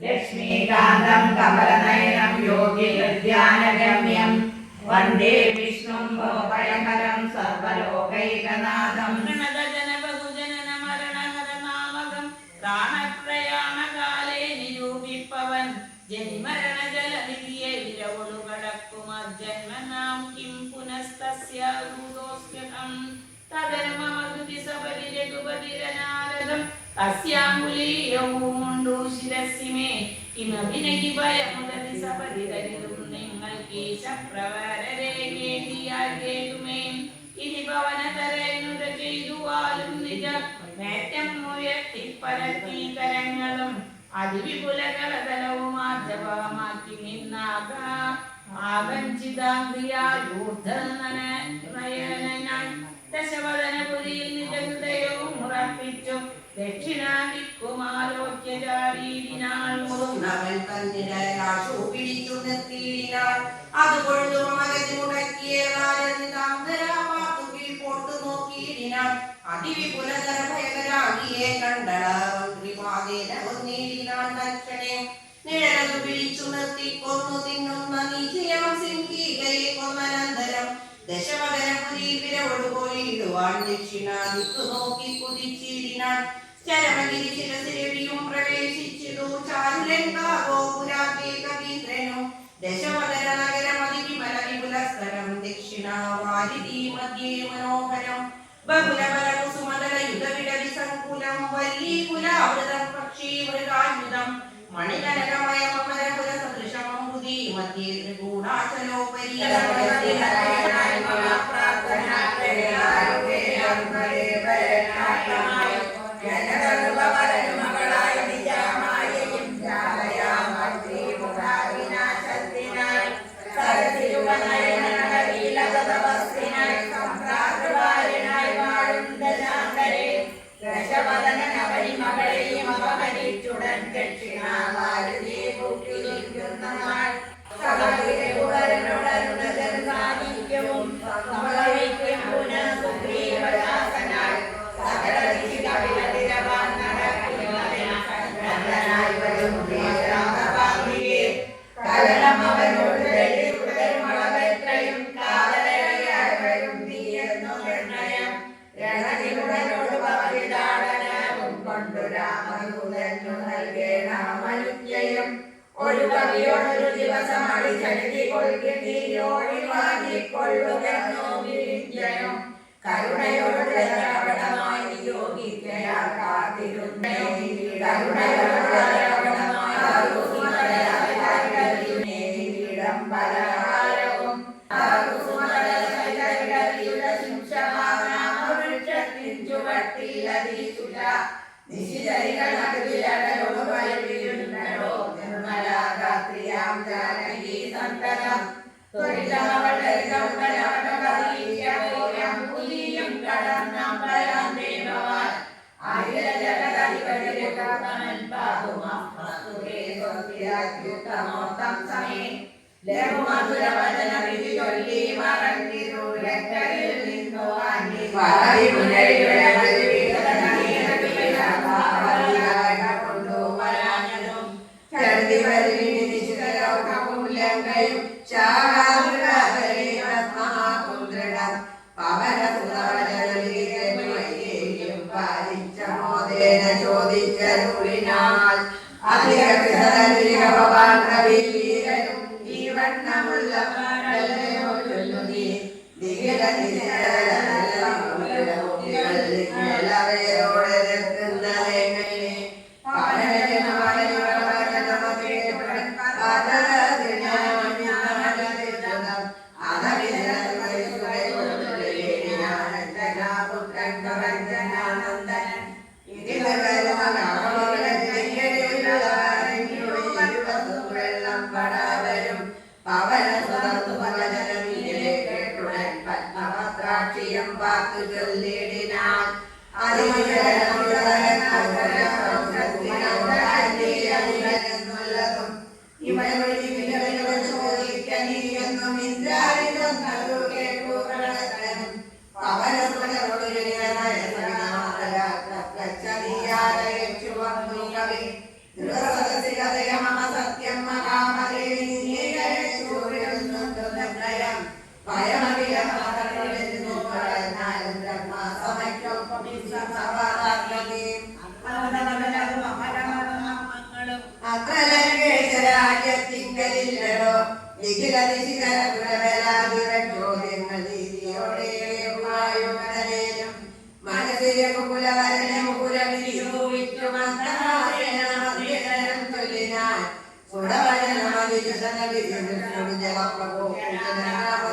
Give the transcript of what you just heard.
ലക്ഷ്മീകാന്തം കമലനയനം യോഗി ഹൃദ്യാനഗമ്യം വന്ദേ വിഷ്ണും ഭോഭയകരം സർവലോകൈകനാഥം. പ്രാണപ്രയാണകാലേ നിരൂപിപ്പവൻ. ജനിമരണ ജലനിധിയെ വിരവളു കടക്കുമജന്മനാം Kim പുനസ്തസ്യ തദനുമമൃതി സബലി രഘുപതിരനാം തസ്യാങ്കുലീയവുമുണ്ടു ശിരസി may കിമഭിനകി ഭയമുദതി സബലിരരും നിങ്ങൾക്ക് കീശപ്രവരരെ കേൾക്കുമേ ഇനി ഭവനതരനുത ചെയ്തുവാലും നിജ നേറ്റം ഉയർത്തിപ്പരത്തി കരങ്ങളും അതിവിപുലകളതലവും ആർജവമാക്കി നിന്നാക ആകഞ്ചിതാംഗ്രിയായൂർധനയനായി ദശവദനപുരിയിൽ നിജ ഹൃദയവും ഉറപ്പിച്ചു. ദക്ഷിണാദിക്കുമാലോക്യചാരീതിനാൾ അവൻ തന്നിരാശു പിടിച്ചു നിർത്തിയിടിനാൻ അതുകൊണ്ടു മകതി മുടക്കിയ രാജനിതാന്തരാമാത്തു കീഴ്പോട്ടു നോക്കിയിടിനാൻ അതിവിപുലതര ഭയകരാകിയെ കണ്ടളാതേന ഒന്നീടിനാൻ തക്ഷണേ നിഴലതു പിടിച്ചു നിർത്തി കൊന്നു തിന്നുന്ന നീചയം സിംഹികയെ കൊന്നനന്തരം ദശവദനപുരി വിരവൊടുപോയിടുവാൻ ദക്ഷിണാദിക്കു നോക്കി കുതിച്ചിടിനാൻ ചരമഗിരി ശിരസിരവിയും പ്രവേശിച്ചിതു ചാരുലങ്കാഗോപുരാത്തെ കവീന്ദ്രനും ദശവദന നഗരമതി വിമല വിപുലസ്തരം ദക്ഷിണാവാരിധി മധ്യേ മനോഹരം ബഹുലബല കുസുമതല യുധവിടവി സങ്കുലം വല്ലീകുലാവൃതം പക്ഷീ മൃഗായുധം മണികനകമയമരപുര സദൃശമംബുധി മധ്യേ ത്രികൂടാചലോപരി മകളെയും അപഹരിച്ചുടൻ ദക്ഷിണാവാരുതി ഒരു കവിയോടൊരു ദിവസം അടിച്ചെഴുതി കൊൽകിയോടി വാങ്ങിക്കൊള്ളുകെന്നോ വിരിഞ്ഞയും കരുണയോട് ധാരാളമായി നിയോഗിക്കയാൽ കാത്തിരുന്നേ ലഘുമധുരവചന വിധി ചൊല്ലി മറന്നിരു ലക്കരിൽ നിന്നു വാങ്ങി ചോദിച്ചരുളിനാൽ അധിക ഭഗവാൻ കവി വീരനും ഈ വണ്ണമുള്ള പാടല്ലയോ Aleluia. ബ്രഹ്മസമയ്ക്കൊപ്പം സമാധാരണമേ അത്ര രാജ്യത്തിങ്കലില്ലടോ നിഖില ചോദ്യങ്ങൾ നീതിയോടെ വായുകടലേനും മനസ്സിലെ കുലവരനെ മുകുലവിരിച്ചു മന്ദഹാരം ചൊല്ലിനാൻ സുടവനമതിരുസന വിരുദ്ധ ജലപ്രഭോ ഹരേ